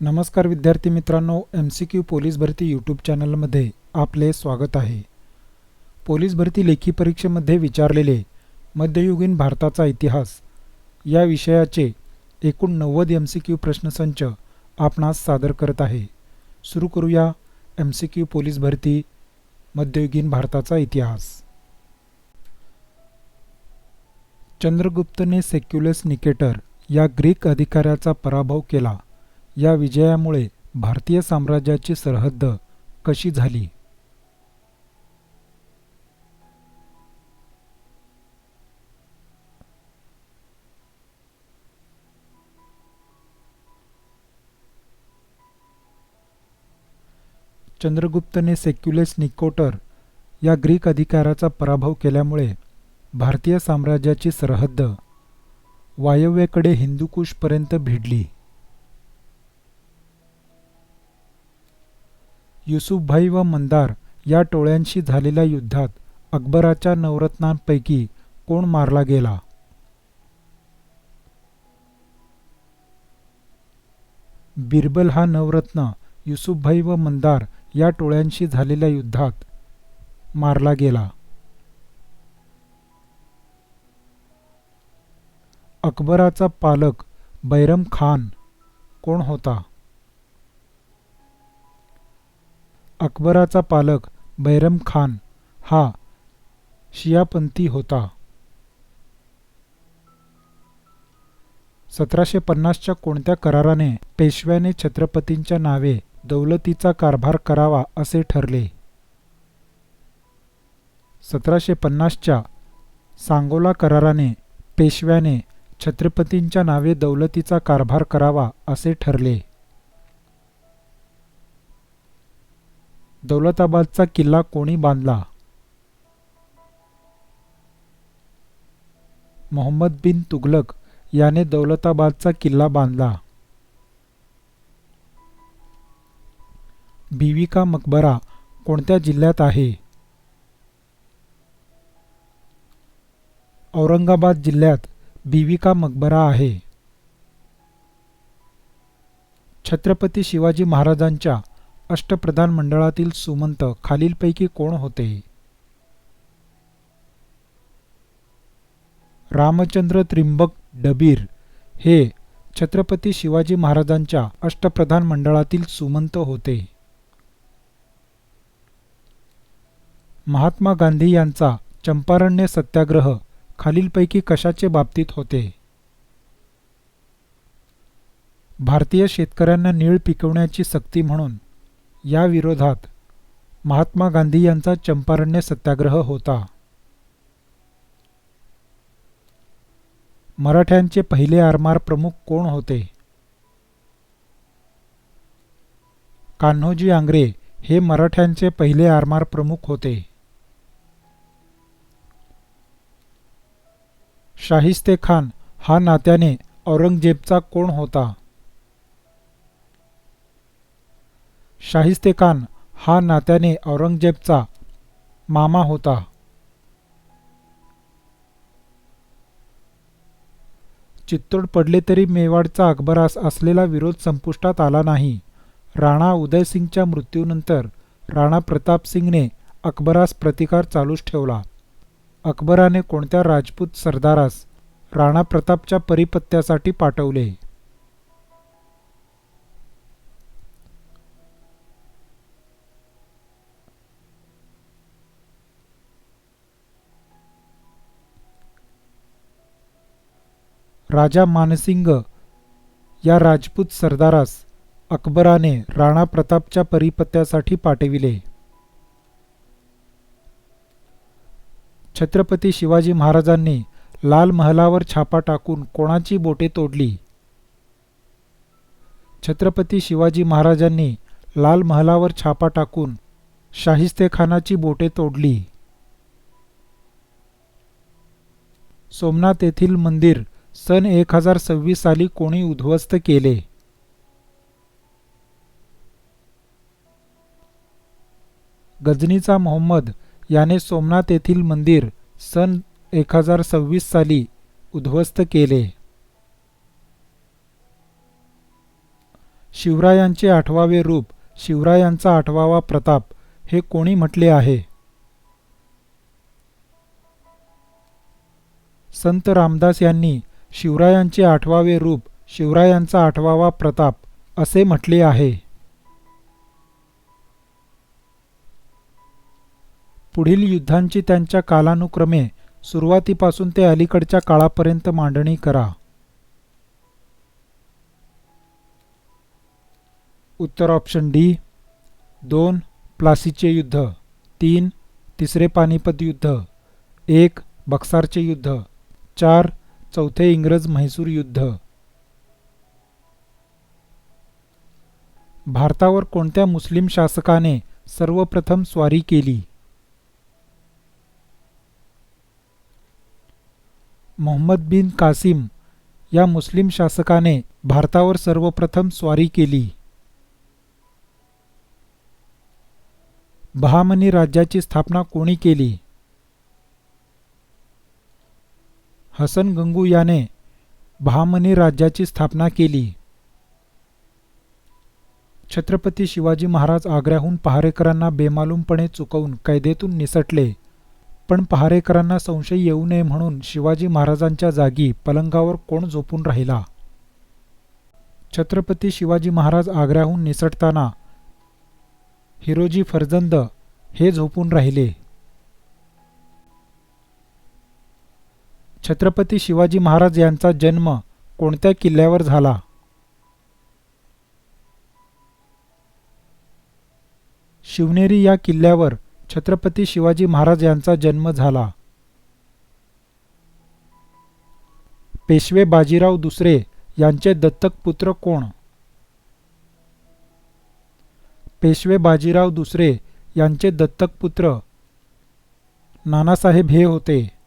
नमस्कार विद्यार्थी मित्रांनो एम सी क्यू पोलीस भरती यूट्यूब चॅनलमध्ये आपले स्वागत आहे. पोलीस भरती लेखी परीक्षेमध्ये विचारलेले मध्ययुगीन भारताचा इतिहास या विषयाचे एकूण नव्वद एम सी क्यू प्रश्नसंच आपणास सादर करत आहे. सुरू करूया एम सी क्यू पोलीस भरती मध्ययुगीन भारताचा इतिहास. चंद्रगुप्तने सेक्युलस निकेटर या ग्रीक अधिकाऱ्याचा पराभव केला. या विजयामुळे भारतीय साम्राज्याची सरहद्द कशी झाली? चंद्रगुप्तने सेक्युलेस निकोटर या ग्रीक अधिकाराचा पराभव केल्यामुळे भारतीय साम्राज्याची सरहद्द वायव्येकडे हिंदुकुशपर्यंत भिडली. युसुफभाई व मंदार या टोळ्यांशी झालेल्या युद्धात अकबराच्या नवरत्नांपैकी कोण मारला गेला? बिरबल हा नवरत्न युसुफभाई व मंदार या टोळ्यांशी झालेल्या युद्धात मारला गेला. अकबराचा पालक बैरम खान कोण होता? अकबराचा पालक बैरम खान हा शियापंथी होता. सतराशे पन्नासच्या कोणत्या कराराने पेशव्याने छत्रपतींच्या नावे दौलतीचा कारभार करावा असे ठरले? सतराशे पन्नासच्या सांगोला कराराने पेशव्याने छत्रपतींच्या नावे दौलतीचा कारभार करावा असे ठरले. दौलताबादचा किल्ला कोणी बांधला? मोहम्मद बिन तुगलक याने दौलताबादचा किल्ला बांधला. बीविका मकबरा कोणत्या जिल्ह्यात आहे? औरंगाबाद जिल्ह्यात बीविका मकबरा आहे. छत्रपती शिवाजी महाराजांच्या अष्टप्रधान मंडळातील सुमंत खालीलपैकी कोण होते? रामचंद्र त्रिंबक डबीर हे छत्रपती शिवाजी महाराजांच्या अष्टप्रधान मंडळातील सुमंत होते. महात्मा गांधी यांचा चंपारण्य सत्याग्रह खालीलपैकी कशाचे बाबतीत होते? भारतीय शेतकऱ्यांना नीळ पिकवण्याची सक्ती म्हणून या विरोधात महात्मा गांधी यांचा चंपारण्य सत्याग्रह होता. मराठ्यांचे पहिले आरमार प्रमुख कोण होते? कान्होजी आंग्रे हे मराठ्यांचे पहिले आरमार प्रमुख होते. शाहिस्ते खान हा नात्याने औरंगजेबचा कोण होता? शाहिस्ते खान हा नात्याने औरंगजेबचा मामा होता. चित्तोड पडले तरी मेवाडचा अकबरास असलेला विरोध संपुष्टात आला नाही. राणा उदयसिंगच्या मृत्यूनंतर राणा प्रतापसिंगने अकबरास प्रतिकार चालूच ठेवला. अकबराने कोणत्या राजपूत सरदारास राणा प्रतापच्या परिपत्यासाठी पाठवले? राजा मानसिंग या राजपूत सरदारास अकबराने राणा प्रतापच्या परिपत्यासाठी पाठविले. छत्रपती शिवाजी महाराजांनी लाल महालावर छापा टाकून कोणाची बोटे तोडली? छत्रपती शिवाजी महाराजांनी लाल महालावर छापा टाकून शाहिस्तेखानाची बोटे तोडली. सोमनाथ येथील मंदिर सन एक हजार सव्वीस साली कोणी उद्ध्वस्त केले? गजनीचा मोहम्मद याने सोमनाथ येथील मंदिर सन एक हजार सव्वीस साली उद्ध्वस्त केले. शिवरायांचे आठवावे रूप शिवरायांचा आठवावा प्रताप हे कोणी म्हटले आहे? संत रामदास यांनी शिवरायांचे आठवावे रूप शिवरायांचा आठवावा प्रताप असे म्हटले आहे. पुढील युद्धांची त्यांच्या कालानुक्रमे सुरुवातीपासून ते अलीकडच्या काळापर्यंत मांडणी करा. उत्तर ऑप्शन डी दोन प्लासीचे युद्ध तीन तिसरे पानिपत युद्ध एक बक्सारचे युद्ध चार चौथे इंग्रज म्हैसूर युद्ध. भारतावर कोणत्या मुस्लिम शासकाने सर्वप्रथम स्वारी केली? मोहम्मद बिन कासिम या मुस्लिम शासकाने भारतावर सर्वप्रथम स्वारी केली. बहामनी राज्याची स्थापना कोणी केली? हसन गंगू याने बहामनी राज्याची स्थापना केली. छत्रपती शिवाजी महाराज आग्र्याहून पहारेकरांना बेमालूमपणे चुकवून कैदेतून निसटले. पण पहारेकरांना संशय येऊ नये म्हणून शिवाजी महाराजांच्या जागी पलंगावर कोण झोपून राहिला? छत्रपती शिवाजी महाराज आग्र्याहून निसटताना हिरोजी फर्जंद हे झोपून राहिले. छत्रपती शिवाजी महाराज यांचा जन्म कोणत्या किल्ल्यावर झाला? शिवनेरी या किल्ल्यावर छत्रपती शिवाजी महाराज यांचा जन्म झाला. पेशवे बाजीराव दुसरे यांचे दत्तक पुत्र कोण? पेशवे बाजीराव दुसरे यांचे दत्तक पुत्र नानासाहेब हे होते.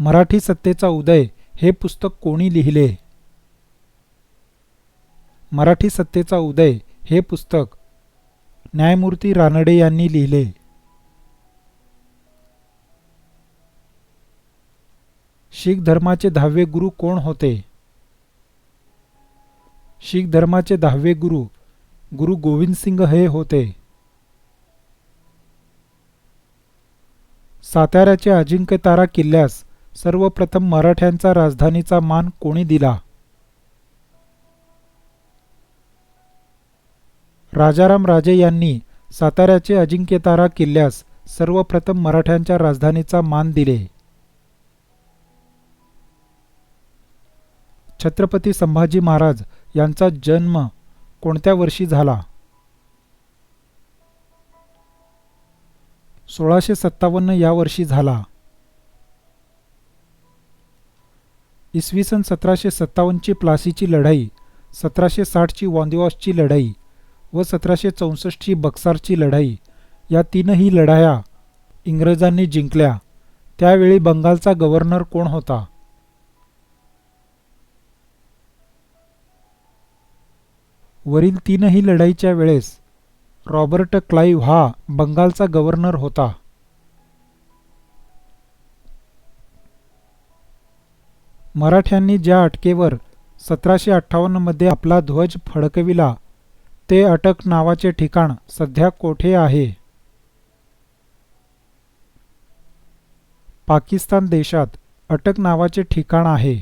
मराठी सत्तेचा उदय हे पुस्तक कोणी लिहिले? मराठी सत्तेचा उदय हे पुस्तक न्यायमूर्ती रानडे यांनी लिहिले. शीख धर्माचे दहावे गुरु कोण होते? शीख धर्माचे दहावे गुरु गुरु गोविंद सिंग हे होते. साताऱ्याचे अजिंक्यतारा किल्ल्यास सर्वप्रथम मराठ्यांचा राजधानीचा मान कोणी दिला? राजाराम राजे यांनी साताऱ्याचे अजिंक्यतारा किल्ल्यास सर्वप्रथम मराठ्यांच्या राजधानीचा मान दिले. छत्रपती संभाजी महाराज यांचा जन्म कोणत्या वर्षी झाला? सोळाशे सत्तावन्न या वर्षी झाला. इसवी सन सतराशे सत्तावन्नची प्लासीची लढाई सतराशे साठची वॉन्दिवॉसची लढाई व सतराशे चौसष्टची बक्सारची लढाई या तीनही लढाया इंग्रजांनी जिंकल्या. त्यावेळी बंगालचा गव्हर्नर कोण होता? वरील तीनही लढाईच्या वेळेस रॉबर्ट क्लाईव्ह हा बंगालचा गव्हर्नर होता. मराठ्यांनी ज्या अटकेवर सतराशे अठ्ठावन्नमध्ये आपला ध्वज फडकविला ते अटक नावाचे ठिकाण सध्या कोठे आहे? पाकिस्तान देशात अटक नावाचे ठिकाण आहे.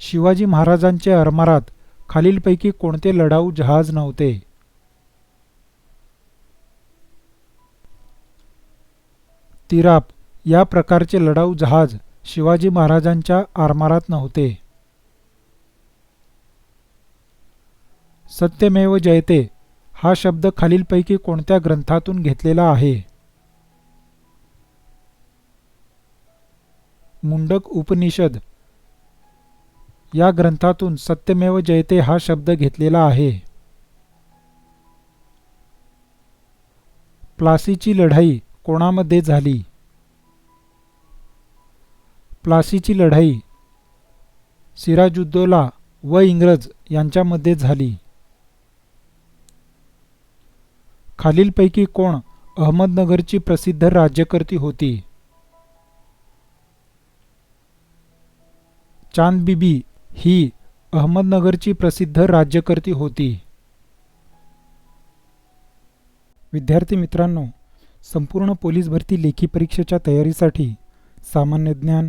शिवाजी महाराजांचे अरमारात खालीलपैकी कोणते लढाऊ जहाज नव्हते? तिराप या प्रकारचे लढाऊ जहाज शिवाजी महाराजांच्या आरमारात नव्हते. सत्यमेव जयते हा शब्द खालीलपैकी कोणत्या ग्रंथातून घेतलेला आहे? मुंडक उपनिषद. या ग्रंथातून सत्यमेव जयते हा शब्द घेतलेला आहे. प्लासीची लढाई कोणामध्ये झाली? प्लासीची लढाई सिराजुद्दौला व इंग्रज यांच्यामध्ये झाली. खालीलपैकी कोण अहमदनगरची प्रसिद्ध राज्यकर्ती होती? चांदबीबी ही अहमदनगरची प्रसिद्ध राज्यकर्ती होती. विद्यार्थी मित्रांनो संपूर्ण पोलीस भरती लेखी परीक्षेच्या तयारीसाठी सामान्य ज्ञान